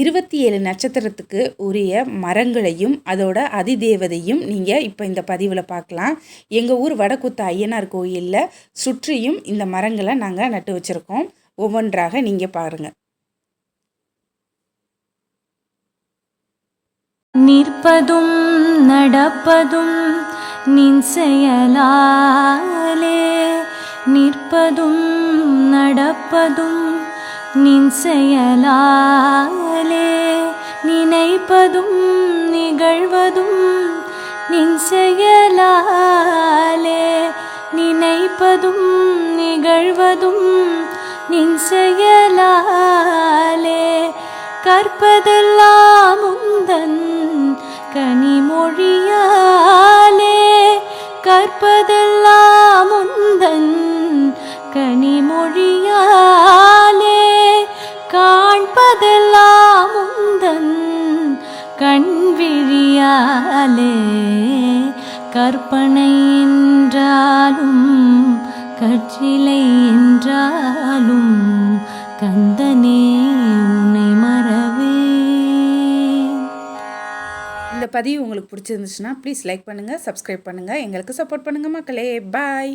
இருபத்தி ஏழு நட்சத்திரத்துக்கு உரிய மரங்களையும் அதோட அதிதேவதையும் நீங்கள் இப்போ இந்த பதிவில் பார்க்கலாம் எங்கள் ஊர் வடக்குத்த ஐயனார் கோயிலில் சுற்றியும் இந்த மரங்களை நாங்கள் நட்டு வச்சுருக்கோம். ஒவ்வொன்றாக நீங்கள் பாருங்கள் நிற்பதும் நடப்பதும் நின் செயலாலே. நிற்பதும் நடப்பதும் நின் செயலாலே நினைப்பதும் நிகழ்வதும் நின் செயலாலே நினைப்பதும் நிகழ்வதும் நின் செயலாலே கற்பதெல்லாம் உந்தன் கனிமொழியாலே கற்பதெல்லாம் உந்தன் கனிமொழி கண்விழியாலே கற்பனை என்றாலும் கற்றிலை என்றாலும் கந்தனே உன்னை மறவே. இந்த பதிவு உங்களுக்கு பிடிச்சிருந்துச்சுன்னா ப்ளீஸ் லைக் பண்ணுங்கள் சப்ஸ்கிரைப் பண்ணுங்கள் எங்களுக்கு சப்போர்ட் பண்ணுங்கள் மக்களே. பாய்